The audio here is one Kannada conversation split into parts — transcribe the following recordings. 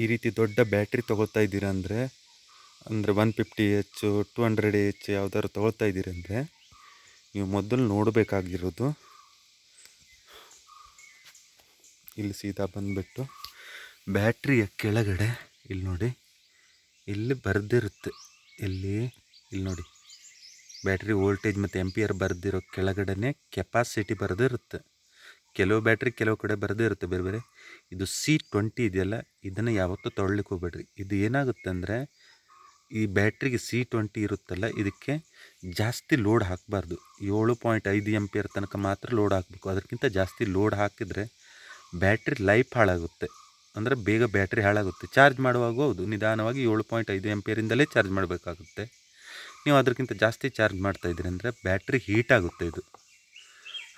ಈ ರೀತಿ ದೊಡ್ಡ ಬ್ಯಾಟ್ರಿ ತೊಗೊಳ್ತಾ ಇದ್ದೀರಾ ಅಂದರೆ ಅಂದರೆ one fifty H, two hundred H ಯಾವ್ದಾದ್ರು ತೊಗೊಳ್ತಾ ಇದ್ದೀರಿ ಅಂದರೆ, ನೀವು ಮೊದಲು ನೋಡಬೇಕಾಗಿರೋದು. ಇಲ್ಲಿ ಸೀದಾ ಬಂದುಬಿಟ್ಟು ಬ್ಯಾಟ್ರಿಯ ಕೆಳಗಡೆ, ಇಲ್ಲಿ ನೋಡಿ, ಇಲ್ಲಿ ಬರೆದಿರುತ್ತೆ. ಇಲ್ಲಿ ಇಲ್ಲಿ ನೋಡಿ, ಬ್ಯಾಟ್ರಿ ವೋಲ್ಟೇಜ್ ಮತ್ತು ಎಂ ಪಿ ಆರ್ ಬರೆದಿರೋ ಕೆಳಗಡೆನೆ ಕೆಪಾಸಿಟಿ ಬರೆದಿರುತ್ತೆ. ಕೆಲವು ಬ್ಯಾಟ್ರಿ ಕೆಲವು ಕಡೆ ಬರದೇ ಇರುತ್ತೆ ಬೇರೆ ಬೇರೆ. ಇದು ಸಿ ಟ್ವೆಂಟಿ ಇದೆಯಲ್ಲ, ಇದನ್ನು ಯಾವತ್ತೂ ತೊಗೊಳ್ಲಿಕ್ಕೆ ಹೋಗ್ಬೇಡ್ರಿ. ಇದು ಏನಾಗುತ್ತೆ ಅಂದರೆ, ಈ ಬ್ಯಾಟ್ರಿಗೆ ಸಿ ಟ್ವೆಂಟಿ ಇರುತ್ತಲ್ಲ, ಇದಕ್ಕೆ ಜಾಸ್ತಿ ಲೋಡ್ ಹಾಕಬಾರ್ದು. ಏಳು ಪಾಯಿಂಟ್ ಐದು ಎಂ ಪಿ ಆರ್ ತನಕ ಮಾತ್ರ ಲೋಡ್ ಹಾಕಬೇಕು. ಅದಕ್ಕಿಂತ ಜಾಸ್ತಿ ಲೋಡ್ ಹಾಕಿದರೆ ಬ್ಯಾಟ್ರಿ ಲೈಫ್ ಹಾಳಾಗುತ್ತೆ. ಅಂದರೆ ಬೇಗ ಬ್ಯಾಟ್ರಿ ಹಾಳಾಗುತ್ತೆ. ಚಾರ್ಜ್ ಮಾಡುವಾಗ ಹೌದು, ನಿಧಾನವಾಗಿ ಏಳು ಪಾಯಿಂಟ್ ಐದು ಎಂ ಪಿ ಆರಿಂದಲೇ ಚಾರ್ಜ್ ಮಾಡಬೇಕಾಗುತ್ತೆ. ನೀವು ಅದಕ್ಕಿಂತ ಜಾಸ್ತಿ ಚಾರ್ಜ್ ಮಾಡ್ತಾಯಿದ್ದೀರಿ ಅಂದರೆ ಬ್ಯಾಟ್ರಿ ಹೀಟ್ ಆಗುತ್ತೆ ಇದು.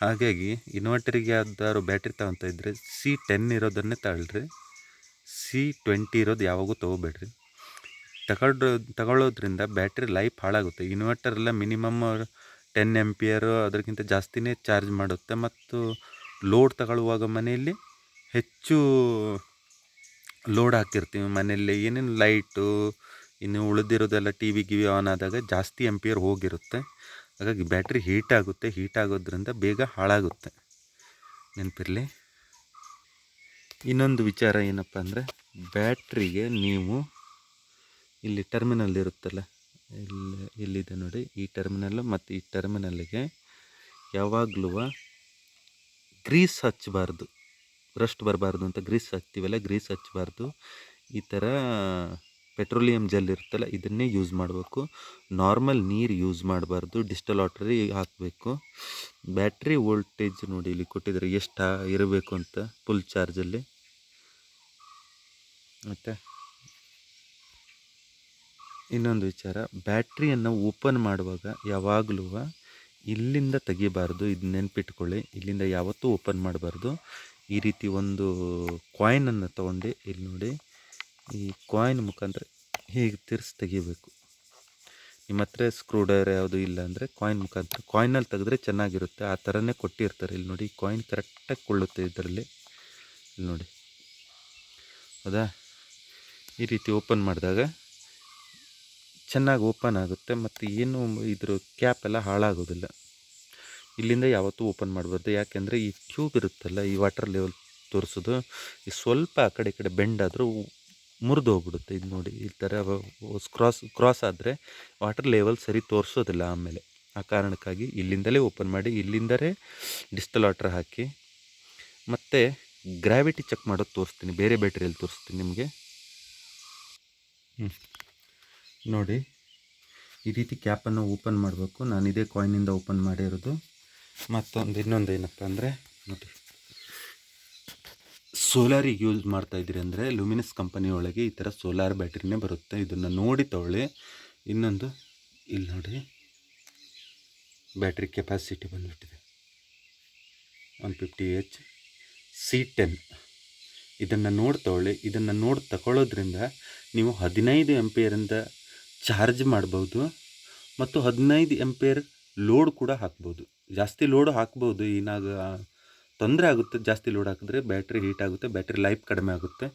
ಹಾಗಾಗಿ ಇನ್ವರ್ಟರಿಗೆ ಯಾವ್ದಾದ್ರು ಬ್ಯಾಟ್ರಿ ತಗೊತಾ ಇದ್ದರೆ ಸಿ ಟೆನ್ ಇರೋದನ್ನೇ ತಗೊಳ್ರಿ. ಸಿ ಟ್ವೆಂಟಿ ಇರೋದು ಯಾವಾಗೂ ತೊಗೋಬೇಡ್ರಿ. ತಗೊಂಡ್ರ ತಗೊಳ್ಳೋದ್ರಿಂದ ಬ್ಯಾಟ್ರಿ ಲೈಫ್ ಹಾಳಾಗುತ್ತೆ. ಇನ್ವರ್ಟರ್ ಎಲ್ಲ ಮಿನಿಮಮ್ ಟೆನ್ ಆರು ಅದಕ್ಕಿಂತ ಜಾಸ್ತಿನೇ ಚಾರ್ಜ್ ಮಾಡುತ್ತೆ. ಮತ್ತು ಲೋಡ್ ತಗೊಳ್ಳುವಾಗ ಮನೆಯಲ್ಲಿ ಹೆಚ್ಚು ಲೋಡ್ ಹಾಕಿರ್ತೀವಿ. ಮನೆಯಲ್ಲಿ ಏನೇನು ಲೈಟು ಇನ್ನು ಉಳಿದಿರೋದೆಲ್ಲ ಟಿ ವಿ ಗಿವಿ ಆನ್ ಆದಾಗ ಜಾಸ್ತಿ ಎಂಪಿಯರ್ ಹೋಗಿರುತ್ತೆ. ಹಾಗಾಗಿ ಬ್ಯಾಟ್ರಿ ಹೀಟ್ ಆಗುತ್ತೆ, ಹೀಟ್ ಆಗೋದ್ರಿಂದ ಬೇಗ ಹಾಳಾಗುತ್ತೆ. ನೆನಪಿರಲಿ? ಇನ್ನೊಂದು ವಿಚಾರ ಏನಪ್ಪ ಅಂದರೆ, ಬ್ಯಾಟ್ರಿಗೆ ನೀವು ಇಲ್ಲಿ ಟರ್ಮಿನಲ್ ಇರುತ್ತಲ್ಲ, ಇಲ್ಲಿ, ಇಲ್ಲಿದೆ ನೋಡಿ, ಈ ಟರ್ಮಿನಲ್ ಮತ್ತು ಈ ಟರ್ಮಿನಲ್ಲಿಗೆ ಯಾವಾಗಲೂ ಗ್ರೀಸ್ ಹಚ್ಚಬಾರ್ದು, ರಸ್ಟ್ ಬರಬಾರ್ದು ಅಂತ ಗ್ರೀಸ್ ಹಚ್ತೀವಲ್ಲ, ಗ್ರೀಸ್ ಹಚ್ಚಬಾರ್ದು. ಈ ಥರ ಪೆಟ್ರೋಲಿಯಂ ಜೆಲ್ ಇರುತ್ತಲ್ಲ, ಇದನ್ನೇ ಯೂಸ್ ಮಾಡಬೇಕು. ನಾರ್ಮಲ್ ನೀರು ಯೂಸ್ ಮಾಡಬಾರ್ದು ಡಿಸ್ಟಲ್ ವಾಟ್ರಿ ಹಾಕಬೇಕು. ಬ್ಯಾಟ್ರಿ ವೋಲ್ಟೇಜ್ ನೋಡಿ ಇಲ್ಲಿ ಕೊಟ್ಟಿದ್ದಾರೆ, ಎಷ್ಟು ಇರಬೇಕು ಅಂತ ಫುಲ್ ಚಾರ್ಜಲ್ಲಿ ಮತ್ತು ಇನ್ನೊಂದು ವಿಚಾರ ಬ್ಯಾಟ್ರಿಯನ್ನು ಓಪನ್ ಮಾಡುವಾಗ ಯಾವಾಗಲೂ ಇಲ್ಲಿಂದ ತೆಗಿಬಾರ್ದು, ಇದು ನೆನ್ಪಿಟ್ಕೊಳ್ಳಿ. ಇಲ್ಲಿಂದ ಯಾವತ್ತೂ ಓಪನ್ ಮಾಡಬಾರ್ದು. ಈ ರೀತಿ ಒಂದು ಕಾಯಿನನ್ನು ತೊಗೊಂಡು, ಇಲ್ಲಿ ನೋಡಿ. ಕಾಯಿನ್ ಮುಖಾಂತರ ಹೀಗೆ ತಿರ್ಸಿ ತೆಗಿಬೇಕು? ನಿಮ್ಮ ಹತ್ರ ಸ್ಕ್ರೂ ಡ್ರೈವರ್ ಯಾವುದು ಇಲ್ಲ ಅಂದರೆ ಕಾಯಿನ್ ಮುಖಾಂತರ ಕಾಯಿನಲ್ಲಿ ತೆಗೆದ್ರೆ ಚೆನ್ನಾಗಿರುತ್ತೆ. ಆ ಥರನೇ ಕೊಟ್ಟಿರ್ತಾರೆ. ಇಲ್ಲಿ ನೋಡಿ ಕಾಯಿನ್ ಕರೆಕ್ಟಾಗಿ ಕೊಳ್ಳುತ್ತೆ ಇದರಲ್ಲಿ. ಇಲ್ಲಿ ನೋಡಿ. ಹೌದಾ? ಈ ರೀತಿ ಓಪನ್ ಮಾಡಿದಾಗ ಚೆನ್ನಾಗಿ ಓಪನ್ ಆಗುತ್ತೆ ಮತ್ತು ಏನು ಇದ್ರ ಕ್ಯಾಪ್ ಎಲ್ಲ ಹಾಳಾಗೋದಿಲ್ಲ. ಇಲ್ಲಿಂದ ಯಾವತ್ತೂ ಓಪನ್ ಮಾಡಬಾರ್ದು. ಯಾಕೆಂದರೆ ಈ ಟ್ಯೂಬ್ ಇರುತ್ತಲ್ಲ, ಈ ವಾಟರ್ ಲೆವೆಲ್ ತೋರಿಸೋದು, ಈ ಸ್ವಲ್ಪ ಆ ಕಡೆ ಈ ಕಡೆ ಬೆಂಡ್ ಆದರೂ ಮುರಿದು ಹೋಗ್ಬಿಡುತ್ತೆ ಇದು ನೋಡಿ, ಈ ಥರ ಕ್ರಾಸ್ ಕ್ರಾಸ್ ಆದರೆ ವಾಟರ್ ಲೆವೆಲ್ ಸರಿ ತೋರಿಸೋದಿಲ್ಲ ಆಮೇಲೆ. ಆ ಕಾರಣಕ್ಕಾಗಿ ಇಲ್ಲಿಂದಲೇ ಓಪನ್ ಮಾಡಿ, ಇಲ್ಲಿಂದಲೇ ಡಿಸ್ಟಲ್ ವಾಟರ್ ಹಾಕಿ, ಮತ್ತು ಗ್ರಾವಿಟಿ ಚೆಕ್ ಮಾಡೋದು ತೋರಿಸ್ತೀನಿ. ಬೇರೆ ಬ್ಯಾಟ್ರಿಯಲ್ಲಿ ತೋರಿಸ್ತೀನಿ ನಿಮಗೆ. ನೋಡಿ, ಈ ರೀತಿ ಕ್ಯಾಪನ್ನು ಓಪನ್ ಮಾಡಬೇಕು. ನಾನು ಇದೇ ಕಾಯಿನಿಂದ ಓಪನ್ ಮಾಡಿರೋದು. ಮತ್ತೊಂದು ಇನ್ನೊಂದು ಏನಪ್ಪ ಅಂದರೆ ನೋಡಿ. ಸೋಲಾರಿಗೆ ಯೂಸ್ ಮಾಡ್ತಾ ಇದ್ದೀರಿ ಅಂದರೆ ಲುಮಿನಸ್ ಕಂಪನಿ ಒಳಗೆ ಈ ಥರ ಸೋಲಾರ್ ಬ್ಯಾಟ್ರಿನೇ ಬರುತ್ತೆ. ಇದನ್ನು ನೋಡಿ ತಗೊಳ್ಳಿ. ಇನ್ನೊಂದು, ಇಲ್ಲಿ ನೋಡಿ. ಬ್ಯಾಟ್ರಿ ಕೆಪಾಸಿಟಿ ಬಂದುಬಿಟ್ಟಿದೆ. One fifty H C ten. ಇದನ್ನು ನೋಡಿ ತಗೊಳ್ಳಿ. ಇದನ್ನು ನೋಡಿ ತಗೊಳ್ಳೋದ್ರಿಂದ ನೀವು ಹದಿನೈದು ಎಂಪೇರಿಂದ ಚಾರ್ಜ್ ಮಾಡ್ಬೋದು ಮತ್ತು ಹದಿನೈದು ಎಂಪೇರ್ ಲೋಡ್ ಕೂಡ ಹಾಕ್ಬೋದು. ಜಾಸ್ತಿ ಲೋಡ್ ಹಾಕ್ಬೋದು. ಏನಾಗ ತೊಂದರೆ ಆಗುತ್ತೆ, ಜಾಸ್ತಿ ಲೋಡ್ ಹಾಕಿದ್ರೆ ಬ್ಯಾಟ್ರಿ ಹೀಟ್ ಆಗುತ್ತೆ ಬ್ಯಾಟ್ರಿ ಲೈಫ್ ಕಡಿಮೆ ಆಗುತ್ತೆ.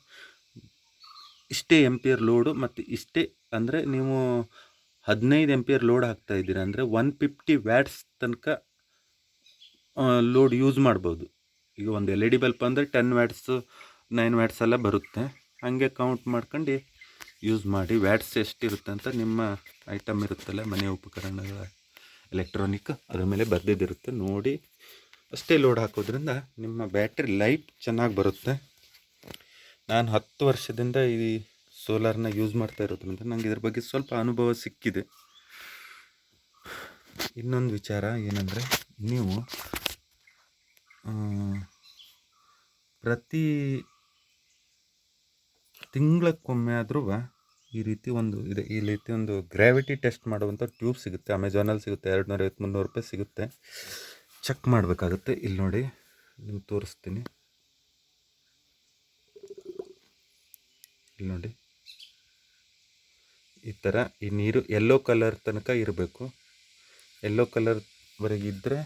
ಇಷ್ಟೇ ಎಂಪಿಯರ್ ಲೋಡು ಮತ್ತು ಇಷ್ಟೇ ಅಂದರೆ ನೀವು ಹದಿನೈದು ಎಂಪಿಯರ್ ಲೋಡ್ ಹಾಕ್ತಾ ಇದ್ದೀರಾ ಅಂದರೆ ಒನ್ ಫಿಫ್ಟಿ ವ್ಯಾಟ್ಸ್ ತನಕ ಲೋಡ್ ಯೂಸ್ ಮಾಡ್ಬೋದು. ಈಗ ಒಂದು ಎಲ್ ಇ ಡಿ ಬಲ್ಪ್ ಅಂದರೆ ಟೆನ್ ವ್ಯಾಟ್ಸು ನೈನ್ ವ್ಯಾಟ್ಸ್ ಎಲ್ಲ ಬರುತ್ತೆ. ಹಾಗೆ ಕೌಂಟ್ ಮಾಡ್ಕೊಂಡು ಯೂಸ್ ಮಾಡಿ ವ್ಯಾಟ್ಸ್ ಎಷ್ಟಿರುತ್ತೆ ಅಂತ ನಿಮ್ಮ ಐಟಮ್ ಇರುತ್ತಲ್ಲ, ಮನೆ ಉಪಕರಣಗಳ ಎಲೆಕ್ಟ್ರಾನಿಕ್ ಅದರ ಮೇಲೆ ಬರೆದಿದ್ದಿರುತ್ತೆ, ನೋಡಿ ಅಷ್ಟೇ ಲೋಡ್ ಹಾಕೋದ್ರಿಂದ ನಿಮ್ಮ ಬ್ಯಾಟ್ರಿ ಲೈಫ್ ಚೆನ್ನಾಗಿ ಬರುತ್ತೆ. ನಾನು ಹತ್ತು ವರ್ಷದಿಂದ ಈ ಸೋಲಾರ್ನ ಯೂಸ್ ಮಾಡ್ತಾ ಇರೋದ್ರಿಂದ ನನಗೆ ಇದ್ರ ಬಗ್ಗೆ ಸ್ವಲ್ಪ ಅನುಭವ ಸಿಕ್ಕಿದೆ. ಇನ್ನೊಂದು ವಿಚಾರ ಏನಂದರೆ ನೀವು ಪ್ರತಿ ತಿಂಗಳಕ್ಕೊಮ್ಮೆ ಆದರೂ ಈ ರೀತಿ ಒಂದು ಇದೆ, ಈ ರೀತಿ ಒಂದು ಗ್ರಾವಿಟಿ ಟೆಸ್ಟ್ ಮಾಡುವಂಥ ಟ್ಯೂಬ್ ಸಿಗುತ್ತೆ. ಅಮೆಝಾನಲ್ಲಿ ಸಿಗುತ್ತೆ ಎರಡು ನೂರೈವತ್ತು ಮುನ್ನೂರು ರೂಪಾಯಿ ಸಿಗುತ್ತೆ. ಚೆಕ್ ಮಾಡಬೇಕಾಗುತ್ತೆ. ಇಲ್ಲಿ ನೋಡಿ, ನಿಮ್ಗೆ ತೋರಿಸ್ತೀನಿ. ಇಲ್ಲಿ ನೋಡಿ. ಈ ಥರ ಈ ನೀರು ಎಲ್ಲೋ ಕಲರ್ ತನಕ ಇರಬೇಕು. ಎಲ್ಲೋ ಕಲರ್ವರೆಗೆ ಇದ್ದರೆ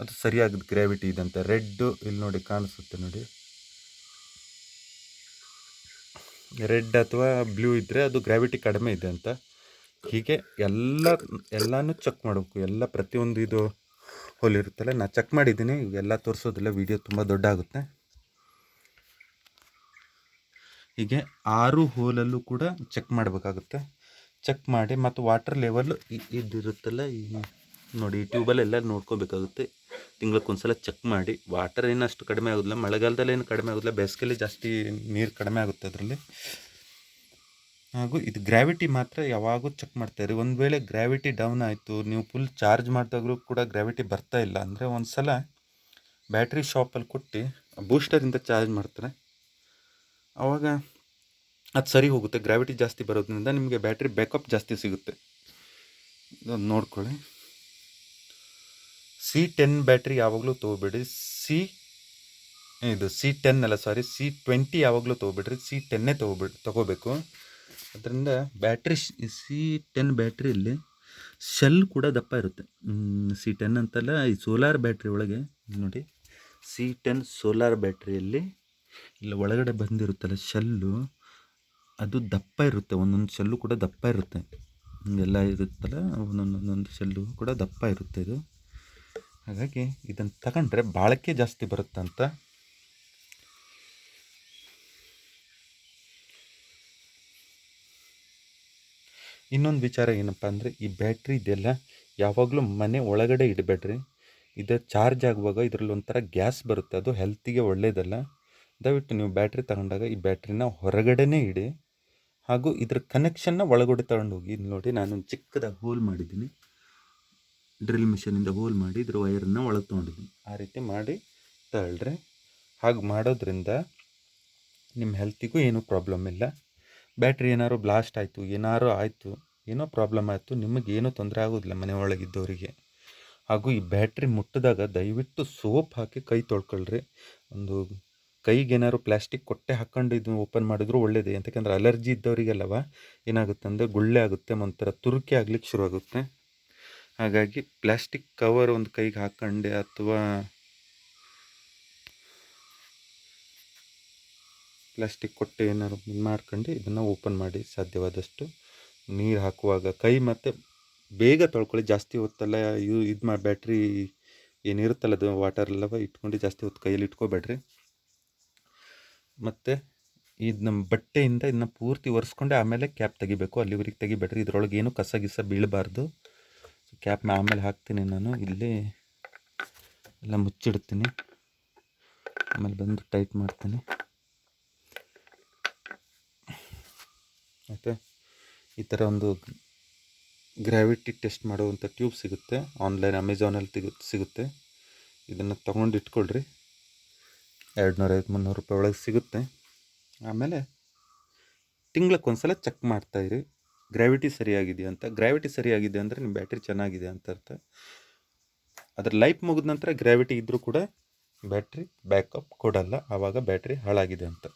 ಅದು ಸರಿಯಾಗಿ ಗ್ರಾವಿಟಿ ಇದೆ ಅಂತ. ರೆಡ್ಡು ಇಲ್ಲಿ ನೋಡಿ ಕಾಣಿಸುತ್ತೆ ನೋಡಿ. ರೆಡ್ ಅಥವಾ ಬ್ಲೂ ಇದ್ದರೆ ಅದು ಗ್ರಾವಿಟಿ ಕಡಿಮೆ ಇದೆ ಅಂತ. ಹೀಗೆ ಎಲ್ಲ, ಎಲ್ಲನೂ ಚೆಕ್ ಮಾಡಬೇಕು. ಎಲ್ಲ ಪ್ರತಿಯೊಂದು ಇದು ಹೋಲ್ ಇರುತ್ತಲ್ಲ ನಾನು ಚೆಕ್ ಮಾಡಿದ್ದೀನಿ. ಇವೆಲ್ಲ ತೋರಿಸೋದಿಲ್ಲ ವಿಡಿಯೋ ತುಂಬ ದೊಡ್ಡ ಆಗುತ್ತೆ. ಹೀಗೆ ಆರು ಹೋಲಲ್ಲೂ ಕೂಡ ಚೆಕ್ ಮಾಡಬೇಕಾಗುತ್ತೆ. ಚೆಕ್ ಮಾಡಿ ಮತ್ತು ವಾಟರ್ ಲೆವೆಲ್ ಇದಿರುತ್ತಲ್ಲ ಈ ನೋಡಿ ಟ್ಯೂಬಲ್ಲೆಲ್ಲ ನೋಡ್ಕೋಬೇಕಾಗುತ್ತೆ. ತಿಂಗ್ಳಕ್ಕೊಂದ್ಸಲ ಚೆಕ್ ಮಾಡಿ. ವಾಟರ್ ಏನಷ್ಟು ಕಡಿಮೆ ಆಗೋದಿಲ್ಲ, ಮಳೆಗಾಲದಲ್ಲಿ ಏನು ಕಡಿಮೆ ಆಗೋದಿಲ್ಲ, ಬೇಸಿಗೆಯಲ್ಲಿ ಜಾಸ್ತಿ ನೀರು ಕಡಿಮೆ ಆಗುತ್ತೆ ಅದರಲ್ಲಿ. ಹಾಗೂ ಇದು ಗ್ರಾವಿಟಿ ಮಾತ್ರ ಯಾವಾಗೂ ಚೆಕ್ ಮಾಡ್ತಾಯಿರಿ ಒಂದು ವೇಳೆ ಗ್ರಾವಿಟಿ ಡೌನ್ ಆಯಿತು, ನೀವು ಫುಲ್ ಚಾರ್ಜ್ ಮಾಡಿದಾಗಲೂ ಕೂಡ ಗ್ರಾವಿಟಿ ಬರ್ತಾ ಇಲ್ಲ ಅಂದರೆ ಒಂದು ಸಲ ಬ್ಯಾಟ್ರಿ ಶಾಪಲ್ಲಿ ಕೊಟ್ಟು ಬೂಸ್ಟರಿಂದ ಚಾರ್ಜ್ ಮಾಡ್ತಾರೆ. ಆವಾಗ ಅದು ಸರಿ ಹೋಗುತ್ತೆ. ಗ್ರಾವಿಟಿ ಜಾಸ್ತಿ ಬರೋದ್ರಿಂದ ನಿಮಗೆ ಬ್ಯಾಟ್ರಿ ಬ್ಯಾಕಪ್ ಜಾಸ್ತಿ ಸಿಗುತ್ತೆ. ನೋಡ್ಕೊಳ್ಳಿ. ಸಿ ಟೆನ್ ಬ್ಯಾಟ್ರಿ ಯಾವಾಗಲೂ ತೊಗೋಬೇಡಿ. ಸಿ ಇದು ಸಿ ಟೆನ್ ಅಲ್ಲ ಸಾರಿ ಸಿ ಟ್ವೆಂಟಿ ಯಾವಾಗಲೂ ತೊಗೋಬೇಡ್ರಿ. ಸಿ ಟೆನ್ನೇ ತೊಗೋಬೇಡಿ, ತೊಗೋಬೇಕು. ಅದರಿಂದ ಬ್ಯಾಟ್ರಿ ಸಿ ಟೆನ್ ಬ್ಯಾಟ್ರಿಯಲ್ಲಿ ಶೆಲ್ ಕೂಡ ದಪ್ಪ ಇರುತ್ತೆ. ಸಿ ಟೆನ್ ಅಂತಲ್ಲ, ಈ ಸೋಲಾರ್ ಬ್ಯಾಟ್ರಿ ಒಳಗೆ, ನೋಡಿ ಸಿ ಟೆನ್ ಸೋಲಾರ್ ಬ್ಯಾಟ್ರಿಯಲ್ಲಿ ಇಲ್ಲಿ ಒಳಗಡೆ ಬಂದಿರುತ್ತಲ್ಲ ಶೆಲ್ಲು, ಅದು ದಪ್ಪ ಇರುತ್ತೆ, ಒಂದೊಂದು ಶೆಲ್ಲು ಕೂಡ ದಪ್ಪ ಇರುತ್ತೆ. ಎಲ್ಲ ಇರುತ್ತಲ್ಲ, ಒಂದೊಂದೊಂದೊಂದು ಒಂದೊಂದು ಶೆಲ್ಲು ಕೂಡ ದಪ್ಪ ಇರುತ್ತೆ ಇದು. ಹಾಗಾಗಿ ಇದನ್ನು ತಗೊಂಡ್ರೆ ಬಾಳಿಕೆ ಜಾಸ್ತಿ ಬರುತ್ತಂತ ಇನ್ನೊಂದು ವಿಚಾರ ಏನಪ್ಪ ಅಂದರೆ, ಈ ಬ್ಯಾಟ್ರಿ ಇದೆಲ್ಲ ಯಾವಾಗಲೂ ಮನೆ ಒಳಗಡೆ ಇಡಬೇಡ್ರಿ. ಇದು ಚಾರ್ಜ್ ಆಗುವಾಗ ಇದರಲ್ಲಿ ಒಂಥರ ಗ್ಯಾಸ್ ಬರುತ್ತೆ, ಅದು ಹೆಲ್ತಿಗೆ ಒಳ್ಳೆಯದಲ್ಲ ದಯವಿಟ್ಟು ನೀವು ಬ್ಯಾಟ್ರಿ ತಗೊಂಡಾಗ ಈ ಬ್ಯಾಟ್ರಿನ ಹೊರಗಡೆನೇ ಇಡಿ. ಹಾಗೂ ಇದ್ರ ಕನೆಕ್ಷನ್ನ ಒಳಗಡೆ ತಗೊಂಡು ಹೋಗಿ ಇಲ್ಲಿ ನೋಡಿ ನಾನು ಚಿಕ್ಕದಾಗಿ ಹೋಲ್ ಮಾಡಿದ್ದೀನಿ. ಡ್ರಿಲ್ ಮಿಷನಿಂದ ಹೋಲ್ ಮಾಡಿ ಇದ್ರ ವೈರನ್ನು ಒಳಗೆ ತೊಗೊಂಡಿದ್ದೀನಿ. ಆ ರೀತಿ ಮಾಡಿ ತಗೊಳ್ರಿ ಹಾಗೆ ಮಾಡೋದ್ರಿಂದ ನಿಮ್ಮ ಹೆಲ್ತಿಗೂ ಏನೂ ಪ್ರಾಬ್ಲಮ್ ಇಲ್ಲ. ಬ್ಯಾಟ್ರಿ ಏನಾದ್ರು ಬ್ಲಾಸ್ಟ್ ಆಯಿತು, ಏನಾದ್ರು ಆಯಿತು, ಏನೋ ಪ್ರಾಬ್ಲಮ್ ಆಯಿತು, ನಿಮಗೆ ಏನೂ ತೊಂದರೆ ಆಗೋದಿಲ್ಲ ಮನೆ ಒಳಗಿದ್ದವರಿಗೆ. ಹಾಗೂ ಈ ಬ್ಯಾಟ್ರಿ ಮುಟ್ಟಿದಾಗ ದಯವಿಟ್ಟು ಸೋಪ್ ಹಾಕಿ ಕೈ ತೊಳ್ಕೊಳ್ರಿ. ಒಂದು ಕೈಗೆ ಏನಾದ್ರು ಪ್ಲಾಸ್ಟಿಕ್ ಕೊಟ್ಟೆ ಹಾಕ್ಕೊಂಡು ಇದು ಓಪನ್ ಮಾಡಿದ್ರು ಒಳ್ಳೇದೇ. ಯಾಕಂದ್ರೆ ಅಲರ್ಜಿ ಇದ್ದವರಿಗೆಲ್ಲವ ಏನಾಗುತ್ತೆ ಅಂದರೆ ಗುಳ್ಳೆ ಆಗುತ್ತೆ, ಒಂಥರ ತುರುಕಿ ಆಗ್ಲಿಕ್ಕೆ ಶುರುವಾಗುತ್ತೆ. ಹಾಗಾಗಿ ಪ್ಲಾಸ್ಟಿಕ್ ಕವರ್ ಒಂದು ಕೈಗೆ ಹಾಕ್ಕೊಂಡೆ ಅಥವಾ ಪ್ಲಾಸ್ಟಿಕ್ ಕೊಟ್ಟೆ ಏನಾದ್ರು ಇದು ಮಾಡ್ಕೊಂಡು ಇದನ್ನು ಓಪನ್ ಮಾಡಿ ಸಾಧ್ಯವಾದಷ್ಟು ನೀರು ಹಾಕುವಾಗ, ಕೈ ಮತ್ತು ಬೇಗ ತೊಳ್ಕೊಳ್ಳಿ. ಜಾಸ್ತಿ ಹೊತ್ತಲ್ಲ, ಯೂ, ಇದು ಮಾ ಬ್ಯಾಟ್ರಿ ಏನಿರುತ್ತಲ್ಲ ಅದು ವಾಟರ್ ಎಲ್ಲವ ಇಟ್ಕೊಂಡು ಜಾಸ್ತಿ ಹೊತ್ತು ಕೈಯಲ್ಲಿ ಇಟ್ಕೋಬೇಡ್ರಿ. ಮತ್ತು ಇದು ನಮ್ಮ ಬಟ್ಟೆಯಿಂದ ಇದನ್ನ ಪೂರ್ತಿ ಒರೆಸ್ಕೊಂಡೆ ಆಮೇಲೆ ಕ್ಯಾಪ್ ತೆಗಿಬೇಕು. ಅಲ್ಲಿವರೆಗೆ ತೆಗಿಬೇಡ್ರಿ. ಇದರೊಳಗೆ ಏನು ಕಸ ಗಿಸ ಬೀಳಬಾರ್ದು. ಕ್ಯಾಪ್ ಆಮೇಲೆ ಹಾಕ್ತೀನಿ ನಾನು. ಇಲ್ಲಿ ಎಲ್ಲ ಮುಚ್ಚಿಡ್ತೀನಿ. ಆಮೇಲೆ ಬಂದು ಟೈಟ್ ಮಾಡ್ತೀನಿ. ಮತ್ತು ಈ ಥರ ಒಂದು ಗ್ರಾವಿಟಿ ಟೆಸ್ಟ್ ಮಾಡುವಂಥ ಟ್ಯೂಬ್ ಸಿಗುತ್ತೆ. ಆನ್ಲೈನ್ ಅಮೆಝಾನಲ್ಲಿ ತೆಗೆ ಸಿಗುತ್ತೆ. ಇದನ್ನು ತೊಗೊಂಡು ಇಟ್ಕೊಳ್ರಿ. ಎರಡು ನೂರೈವತ್ತು ಮುನ್ನೂರು ರೂಪಾಯಿ ಒಳಗೆ ಸಿಗುತ್ತೆ. ಆಮೇಲೆ ತಿಂಗ್ಳಕ್ಕೊಂದ್ಸಲ ಚೆಕ್ ಮಾಡ್ತಾಯಿರಿ ಗ್ರಾವಿಟಿ ಸರಿಯಾಗಿದೆಯಾ ಅಂತ. ಗ್ರಾವಿಟಿ ಸರಿಯಾಗಿದೆ ಅಂದರೆ ನಿಮ್ಮ ಬ್ಯಾಟ್ರಿ ಚೆನ್ನಾಗಿದೆ ಅಂತ ಅರ್ಥ. ಅದರ ಲೈಫ್ ಮುಗಿದ ನಂತರ ಗ್ರಾವಿಟಿ ಇದ್ದರೂ ಕೂಡ ಬ್ಯಾಟ್ರಿ ಬ್ಯಾಕಪ್ ಕೊಡಲ್ಲ. ಆವಾಗ ಬ್ಯಾಟ್ರಿ ಹಾಳಾಗಿದೆ ಅಂತ.